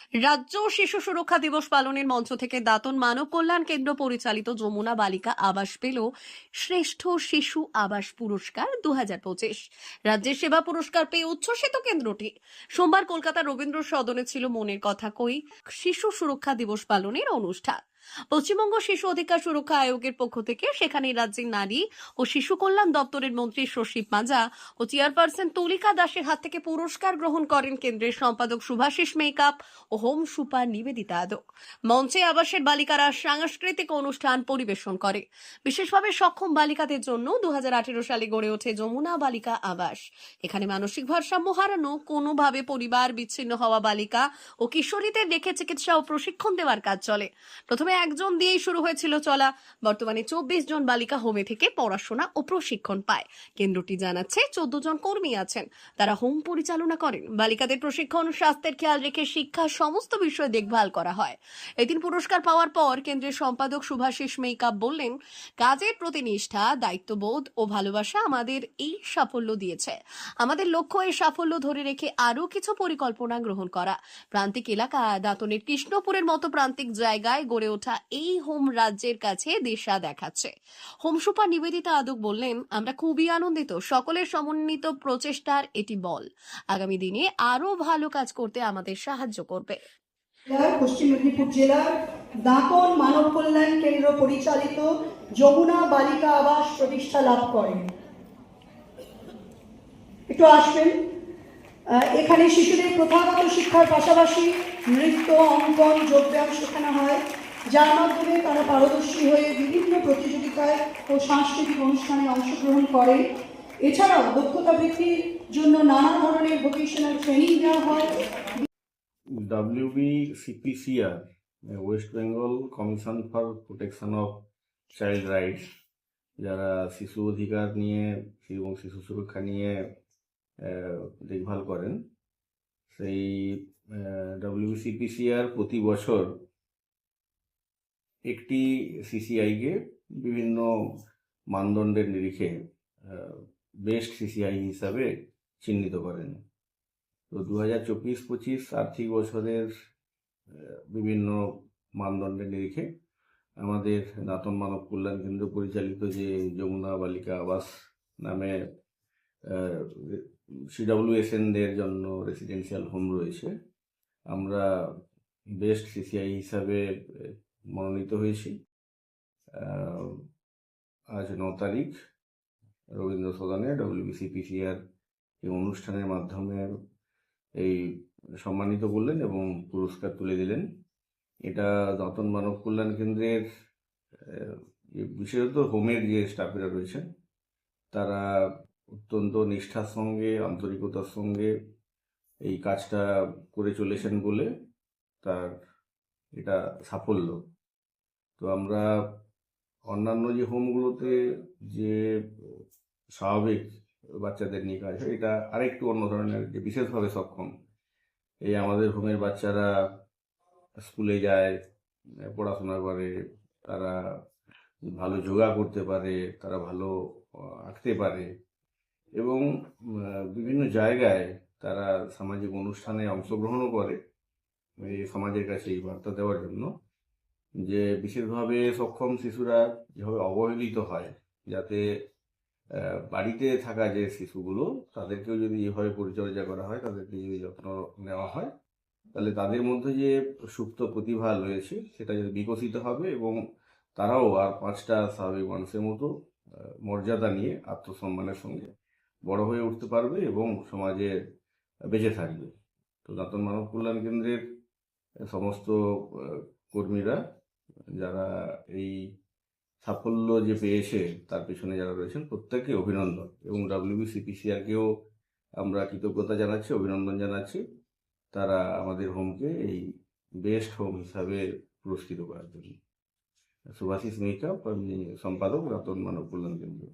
রাজ্য শিশু সুরক্ষা দিবস পালনের মঞ্চ থেকে দাতন মানব কল্যাণ কেন্দ্র পরিচালিত যমুনা বালিকা আবাস পেল শ্রেষ্ঠ শিশু আবাস পুরস্কার দু হাজার পঁচিশ। রাজ্যের সেবা পুরস্কার পেয়ে উচ্ছ্বসিত কেন্দ্রটি। সোমবার কলকাতা রবীন্দ্র সদনে ছিল মনের কথা কই। শিশু সুরক্ষা দিবস পালনের অনুষ্ঠান। পশ্চিমবঙ্গ শিশু অধিকার সুরক্ষা আয়োগের পক্ষ থেকে সেখানে রাজ্যের নারী ও শিশু কল্যাণ দপ্তরের মন্ত্রী শশীপ মাজা ও চেয়ারপারসন তুলিকা দাসের হাত থেকে পুরস্কার গ্রহণ করেন কেন্দ্রের সম্পাদক শুভাশিস মেকআপ ও হোম সুপার নিবেদিতা আদক। মঞ্চে আবাসের বালিকারা সাংস্কৃতিক অনুষ্ঠান পরিবেশন করে। বিশেষভাবে সক্ষম বালিকাদের জন্য দু হাজার আঠেরো সালে গড়ে ওঠে যমুনা বালিকা আবাস। এখানে মানসিক ভারসাম্য হারানো, কোনোভাবে পরিবার বিচ্ছিন্ন হওয়া বালিকা ও কিশোরীদের রেখে চিকিৎসা ও প্রশিক্ষণ দেওয়ার কাজ চলে। প্রথমে একজন দিয়েই শুরু হয়েছিল চলা। বর্তমানে চব্বিশ জন বালিকা হোমে থেকে পড়াশোনা ও প্রশিক্ষণ পায়। কেন্দ্রটি জানাচ্ছে চোদ্দ জন কর্মী আছেন। তারা হোম পরিচালনা করেন। বালিকাদের প্রশিক্ষণ, স্বাস্থ্যের খেয়াল রেখে শিক্ষা, সমস্ত বিষয়ে দেখভাল করা হয়। এদিন পুরস্কার পাওয়ার পর কেন্দ্রের সম্পাদক শুভাশিস মেইকাপ বললেন, কাজের প্রতি নিষ্ঠা দায়িত্ববোধ ও ভালোবাসা আমাদের এই সাফল্য দিয়েছে। আমাদের লক্ষ্য এই সাফল্য ধরে রেখে আরও কিছু পরিকল্পনা গ্রহণ করা। প্রান্তিক এলাকা, দাঁতনের কৃষ্ণপুরের মতো প্রান্তিক জায়গায় গড়ে ওঠা এই হোম রাজ্যের কাছে দিশা দেখাচ্ছে। হোম সুপার নিবেদিতা আদক বললেন, আমরা খুবই আনন্দিত। সকলের সমন্বিত প্রচেষ্টার এটি বল। আগামী দিনে আরও ভালো কাজ করতে আমাদের সাহায্য করবে। পশ্চিম মেদিনীপুর জেলার দাঁতন মানব কল্যাণ কেন্দ্র পরিচালিত যমুনা বালিকা আবাস প্রতিষ্ঠা লাভ করেন। একটু আসবেন। এখানে শিশুদের প্রথাগত শিক্ষার পাশাপাশি নৃত্য, অঙ্কন, যোগব্যায়াম শেখানো হয়। যার মাধ্যমে তারা পারদর্শী হয়ে বিভিন্ন প্রতিযোগিতায় ও সাংস্কৃতিক অনুষ্ঠানে অংশগ্রহণ করে। এছাড়াও দক্ষতা বৃদ্ধির জন্য নানা ধরনের ভোকেশনাল ট্রেনিং দেওয়া হয়। WBCPCR, West Bengal Commission for Protection of Child Rights যারা শিশু অধিকার নিয়ে এবং শিশু সুরক্ষা নিয়ে দেখভাল করেন। সেই ডব্লিউবিসিপিসিআর প্রতি বছর একটি সিসিআইকে বিভিন্ন মানদণ্ডের নিরিখে বেস্ট সিসিআই হিসাবে চিহ্নিত করেন। তো দু হাজার চব্বিশ পঁচিশ আর্থিক বছরের বিভিন্ন মানদণ্ডের নিরিখে আমাদের দাতন মানব কল্যাণ কেন্দ্র পরিচালিত যে যমুনা বালিকা আবাস নামে সিডাব্লিউএসএনদের জন্য রেসিডেন্সিয়াল হোম রয়েছে। আমরা বেস্ট সিসিআই হিসাবে মনোনীত হয়েছি। আজ ন তারিখ, রবীন্দ্র সদনে ডব্লিউবিসিপিসিআর এই অনুষ্ঠানের মাধ্যমে এই সম্মানিত করলেন এবং পুরস্কার তুলে দিলেন। এটা দতন মানব কল্যাণ কেন্দ্রের বিশেষত হোমের যে স্টাফেরা রয়েছেন, তারা অত্যন্ত নিষ্ঠার সঙ্গে, আন্তরিকতার সঙ্গে এই কাজটা করে চলেছেন বলে তার এটা সাফল্য। তো আমরা অন্যান্য যে হোমগুলোতে যে, স্বাভাবিক বাচ্চাদের নিয়ে কাজ হয় এটা আরেকটু অন্য ধরনের যে বিশেষভাবে সক্ষম। এই আমাদের হোমের বাচ্চারা স্কুলে যায়, পড়াশোনা করে, তারা ভালো যোগা করতে পারে, তারা ভালো আঁকতে পারে এবং বিভিন্ন জায়গায় তারা সামাজিক অনুষ্ঠানে অংশগ্রহণও করে, এই সমাজের কাছে এই বার্তা দেওয়ার জন্য। যে বিশেষভাবে সক্ষম শিশুরা যেভাবে অবহেলিত হয়, যাতে বাড়িতে থাকা যে শিশুগুলো, তাদেরকেও যদি এভাবে পরিচর্যা করা হয়, তাদেরকে যদি যত্ন নেওয়া হয়, তাহলে তাদের মধ্যে যে সুপ্ত প্রতিভা রয়েছে, সেটা যদি বিকশিত হবে এবং তারাও আর পাঁচটা স্বাভাবিক মানুষের মতো মর্যাদা নিয়ে আত্মসম্মানের সঙ্গে বড় হয়ে উঠতে পারবে এবং সমাজে বেঁচে থাকবে। তো দাঁতন মানব কল্যাণ কেন্দ্রের সমস্ত কর্মীরা যারা এই সাফল্য যে পেয়েছে, তার পেছনে যারা রয়েছেন, প্রত্যেককে অভিনন্দন। এবং ডাব্লিউবিসিপিসিআরকেও আমরা কৃতজ্ঞতা জানাচ্ছি, অভিনন্দন জানাচ্ছি। তারা আমাদের হোমকে এই বেস্ট হোম হিসাবে পুরস্কৃত করার জন্য। সুভাষিস মেকআপ আমি সম্পাদক রতন মানব কল্যাণ কেন্দ্র।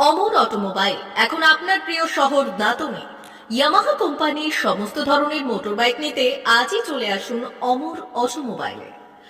অমর অটোমোবাইল, এখন আপনার প্রিয় শহর দাতনে ইয়ামাহা কোম্পানির সমস্ত ধরনের মোটরবাইক নিতে আজই চলে আসুন অমর অটোমোবাইলে।